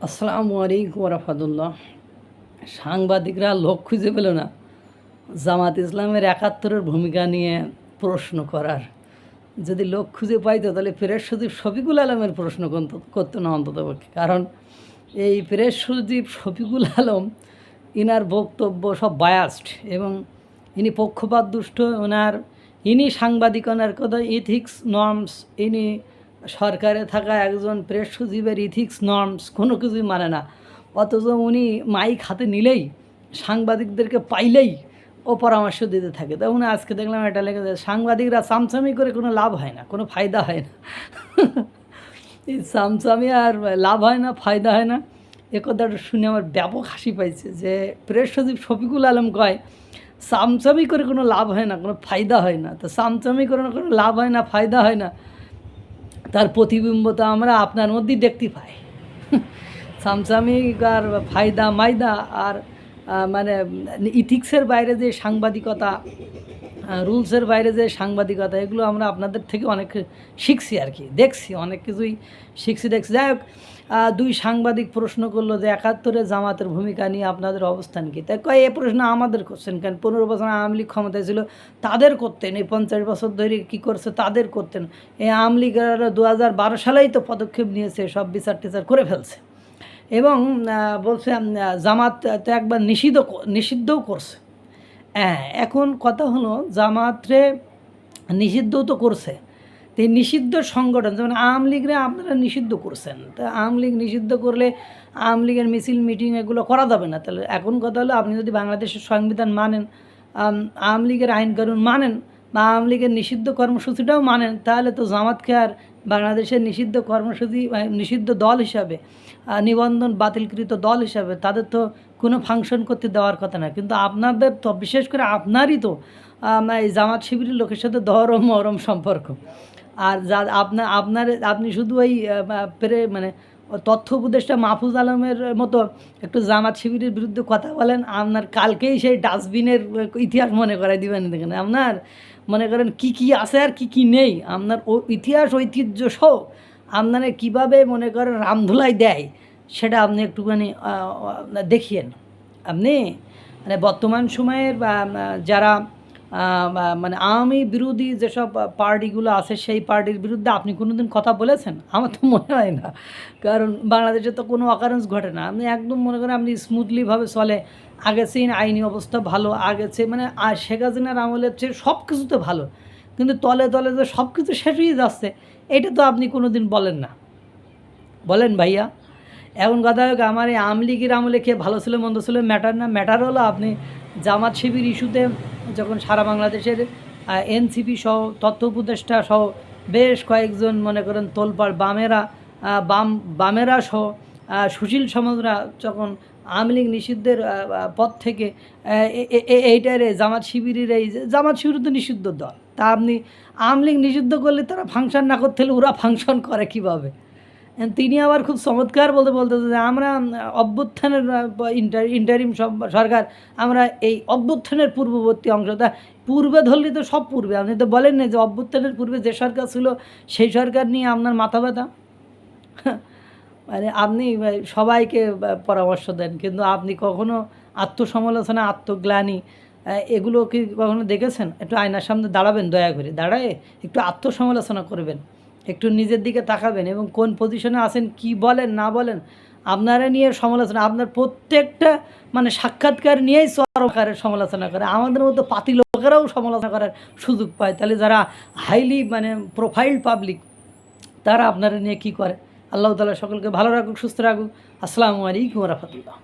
আসসালামু আলাইকুম রহমতুল্লাহ সাংবাদিকরা লোক খুঁজে পেল না। জামাত ইসলামের একাত্তরের ভূমিকা নিয়ে প্রশ্ন করার। যদি লোক খুঁজে পাইতো, তাহলে প্রেস সচিব শফিকুল আলমের প্রশ্ন করত- করতো না অন্তত পক্ষে কারণ এই প্রেস সচিব শফিকুল আলম, ইনার বক্তব্য সব বায়াস্ট এবং ইনি পক্ষপাত দুষ্ট ওনার ইনি সাংবাদিকনার কথা ইথিক্স নর্মস ইনি সরকারে থাকা একজন প্রেস সচিবের ইথিক্স নর্মস কোনো কিছুই মানে না। অথচ উনি মাইক হাতে নিলেই, সাংবাদিকদেরকে পাইলেই ও পরামর্শ দিতে থাকে। তা উনি আজকে দেখলাম এটা লেগে যায় সাংবাদিকরা চামচামি করে কোনো লাভ হয় না, কোনো ফায়দা হয় না। এই চামচামি আর লাভ হয় না, ফায়দা হয় না। এ কথাটা শুনে আমার ব্যাপক হাসি পাইছে যে প্রেস সচিব শফিকুল আলম কয় চামচামি করে কোনো লাভ হয় না, কোনো ফায়দা হয় না। তো চামচামি করে কোনো লাভ হয় না, ফায়দা হয় না। তার প্রতিবিম্ব তো আমরা আপনার মধ্যেই দেখতে পাই। সামসামি আর ফায়দা মাইদা আর মানে ইথিক্সের বাইরে যে সাংবাদিকতা রুলসের বাইরে যে সাংবাদিকতা, এগুলো আমরা আপনাদের থেকে অনেক শিখছি আর কি, দেখছি, অনেক কিছুই শিখছি, দেখছি। যাই হোক দুই সাংবাদিক প্রশ্ন করল যে, একাত্তরে জামাতের ভূমিকা নিয়ে আপনাদের অবস্থান কী? তাই কয়, এ প্রশ্ন আমাদের করছেন কেন? পনেরো বছর আওয়ামী লীগ ক্ষমতায় ছিল, তাদের করতেন, এই পঞ্চাশ বছর ধরে কী করছে, তাদের করতেন। এই আওয়ামী লীগের দু হাজার বারো সালেই তো পদক্ষেপ নিয়েছে, সব বিচার টিচার করে ফেলছে। এবং বলছে জামাত তো একবার নিষিদ্ধ নিষিদ্ধও করছে। হ্যাঁ এখন কথা হলো জামাতরে নিষিদ্ধ তো করছে। তো এই নিষিদ্ধ সংগঠন, যেমন আওয়ামী লীগরে আপনারা নিষিদ্ধ করছেন, তা আওয়ামী লীগ নিষিদ্ধ করলে আওয়ামী লীগের মিছিল, মিটিং এগুলো করা যাবে না। তাহলে এখন কথা হলো আপনি যদি বাংলাদেশের সংবিধান মানেন আওয়ামী লীগের আইন কানুন মানেন বা আওয়ামী লীগের নিষিদ্ধ কর্মসূচিটাও মানেন। তাহলে তো জামাতকে আর বাংলাদেশের নিষিদ্ধ কর্মসূচি নিষিদ্ধ দল হিসাবে নিবন্ধন বাতিলকৃত দল হিসাবে তাদের তো কোনো ফাংশন করতে দেওয়ার কথা না। কিন্তু আপনাদের তো, বিশেষ করে আপনারই তো এই জামাত শিবিরের লোকের সাথে দরম মরম সম্পর্ক। আর যা আপনার আপনার, আপনি শুধু ওই প্রে মানে তথ্য উপদেষ্টা মাহফুজ আলমের মতো একটু জামাত শিবিরের বিরুদ্ধে কথা বলেন, আপনার কালকেই সেই ডাস্টবিনের ইতিহাস মনে করাই দিবেন দেখেন আপনার মনে করেন কি কি আছে আর কি কি নেই। আপনার ও ইতিহাস ঐতিহ্য সহ আপনারা কীভাবে মনে করেন রামধুলাই দেয়, সেটা আপনি একটুখানি দেখিয়েন আপনি মানে বর্তমান সময়ের যারা মানে আওয়ামী বিরোধী যেসব পার্টিগুলো আছে সেই পার্টির বিরুদ্ধে আপনি কোনো দিন কথা বলেছেন? আমার তো মনে হয় না। কারণ বাংলাদেশে তো কোনো অকারেন্স ঘটে না। আপনি একদম মনে করেন আপনি স্মুথলিভাবে চলে। আগে চেয়ে আইনি অবস্থা ভালো আগে চেয়ে মানে শেখ হাসিনার আমলের চেয়ে সব কিছুতে ভালো। কিন্তু তলে তলে যে সব কিছু শেষ হয়ে যাচ্ছে, এটা তো আপনি কোনো দিন বলেন না। বলেন ভাইয়া। এখন কথা হোক আমার এই আওয়ামী লীগের আমলে কে ভালো ছিল, মন্দ ছিল ম্যাটার না? ম্যাটার হলো আপনি জামাত শিবির ইস্যুতে যখন সারা বাংলাদেশের এনসিপি সহ তথ্য উপদেষ্টা সহ বেশ কয়েকজন মনে করেন তোলপাড় বামেরা বাম বামেরা সহ সুশীল সমাজরা যখন আওয়ামী লীগ নিষিদ্ধের পথ থেকে আহ, এ- এ- এ- জামাত শিবিরের এই জামাত শিবির তো নিষিদ্ধ দল। তা আপনি আওয়ামী লীগ নিষিদ্ধ করলে তারা ফাংশন না করতে হলে ওরা ফাংশন করে কীভাবে? তিনি আবার খুব চমৎকার বলতে বলতে যে আমরা অভ্যুত্থানের ইন্টার ইন্টারিম সরকার, আমরা এই অভ্যুত্থানের পূর্ববর্তী অংশটা পূর্বে ধরলে তো সব পূর্বে। আপনি তো বলেন না যে অভ্যুত্থানের পূর্বে যে সরকার ছিল, সেই সরকার নিয়ে আপনার মাথা ব্যথা? মানে আপনি সবাইকে পরামর্শ দেন। কিন্তু আপনি কখনো আত্মসমালোচনা, আত্মগ্লানি এগুলো কি কখনো দেখেছেন? একটু আয়নার সামনে দাঁড়াবেন, দয়া করে। দাঁড়ায় একটু আত্মসমালোচনা করবেন। একটু নিজের দিকে তাকাবেন এবং কোন পজিশনে আছেন, কি বলেন, না বলেন, আপনারা নিয়ে সমালোচনা, আপনার প্রত্যেকটা মানে সাক্ষাৎকার নিয়েই সরকারের সমালোচনা করে। আমাদের মতো পাতি লোকেরাও সমালোচনা করার সুযোগ পায়। তাহলে যারা হাইলি মানে প্রোফাইল পাবলিক তারা আপনারা নিয়ে কি করে? আল্লাহ তালা সকলকে ভালো রাখুক, সুস্থ রাখুক। আসসালামু আলাইকুম রহমতুল্লাহ।